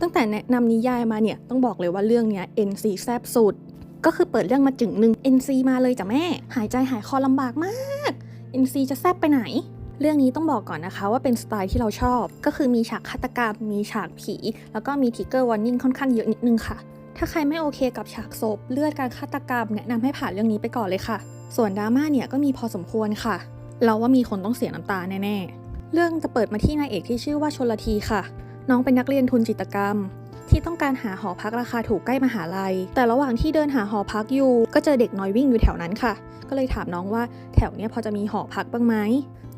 ตั้งแต่แนะนำนิยายมาเนี่ยต้องบอกเลยว่าเรื่องเนี้ย NC แซบสุด ก็คือเปิดเรื่องมาจึงหนึ่ง NC มาเลยจ้ะแม่ หายใจหายคอลำบากมาก NC จะแซบไปไหนเรื่องนี้ต้องบอกก่อนนะคะว่าเป็นสไตล์ที่เราชอบ ก็คือมีฉากฆาตกรรม มีฉากผี แล้วก็มีทิกเกอร์วอร์นิ่งค่อนข้างเยอะนิดนึงค่ะ ถ้าใครไม่โอเคกับฉากศพ เลือดการฆาตกรรมแนะนำให้ผ่านเรื่องนี้ไปก่อนเลยค่ะ ส่วนดราม่าเนี่ยก็มีพอสมควรค่ะ เราว่ามีคนต้องเสียน้ำตาแน่ๆ เรื่องจะเปิดมาที่นายเอกที่ชื่อว่าชนลทีค่ะ น้องเป็นนักเรียนทุนจิตกรรม ที่ต้องการหาหอพักราคาถูกใกล้มหาลัย แต่ระหว่างที่เดินหาหอพักอยู่ ก็เจอเด็กน้อยวิ่งอยู่แถวนั้นค่ะ ก็เลยถามน้องว่าแถวเนี้ยพอจะมีหอพักบ้างไหม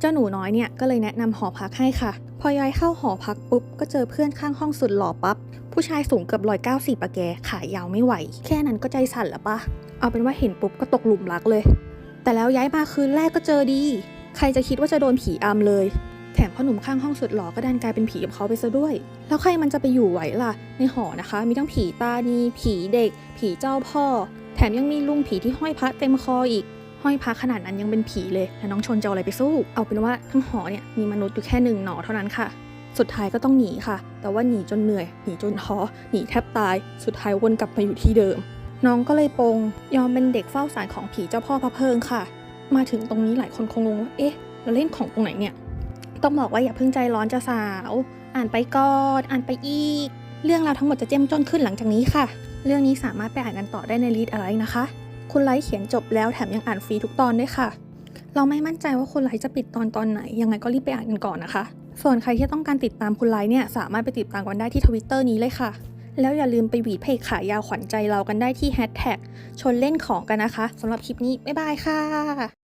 เจ้าหนูน้อยเนี่ยก็เลยแนะนำหอพักให้ค่ะ พอย้ายเข้าหอพักปุ๊บก็เจอเพื่อนข้างห้องสุดหล่อปั๊บผู้ชายสูงเกือบร้อยเก้าสิบปะแกขายาวไม่ไหว แค่นั้นก็ใจสั่นแล้วปะเอาเป็นว่าเห็นปุ๊บก็ตกหลุมรักเลย แต่แล้วย้ายมาคืนแรกก็เจอดี ใครจะคิดว่าจะโดนผีอำเลย แถมพ่อหนุ่มข้างห้องสุดหล่อก็ดันกลายเป็นผีกับเขาไปซะด้วย แล้วใครมันจะไปอยู่ไหวล่ะ ในหอนะคะ มีทั้งผีตานีผีเด็ก ผีเจ้าพ่อ แถมยังมีลุงผีที่ห้อยพระเต็มคออีก ห้อยพระขนาดนั้นยังเป็นผีเลยแล้วน้องชนจะเอาอะไรไปสู้ เอาเป็นว่าทั้งหอเนี่ยมีมนุษย์อยู่แค่หนึ่งหนอเท่านั้นค่ะ สุดท้ายก็ต้องหนีค่ะ แต่ว่าหนีจนเหนื่อย หนีจนท้อ หนีแทบตาย สุดท้ายวนกลับมาอยู่ที่เดิม น้องก็เลยปงยอมเป็นเด็กเฝ้าสารของผีเจ้าพ่อพระเพิงค่ะ มาถึงตรงนี้หลายคนคงงงว่า เอ๊ะ เราเล่นของตรงไหนเนี่ย ต้องบอกว่าอย่าเพิ่งใจร้อนจะสาว อ่านไปก่อนอ่านไปอีก เรื่องราวทั้งหมดจะเจ้มจนขึ้นหลังจากนี้ค่ะ เรื่องนี้สามารถไปอ่านกันต่อได้ในรีดอะไรนะคะ คุณไลท์เขียนจบแล้วแถมยังอ่านฟรีทุกตอนด้วยค่ะ เราไม่มั่นใจว่าคุณไลท์จะปิดตอนตอนไหน ยังไงก็รีบไปอ่านกันก่อนนะคะ ส่วนใครที่ต้องการติดตามคุณไลท์เนี่ยสามารถไปติดตามกันได้ที่ทวิตเตอร์นี้เลยค่ะ แล้วอย่าลืมไปหวีดเพจขายาวขวัญใจเรากันได้ที่แฮชแท็กชนเล่นของกันนะคะสำหรับคลิปนี้บ๊ายบายค่ะ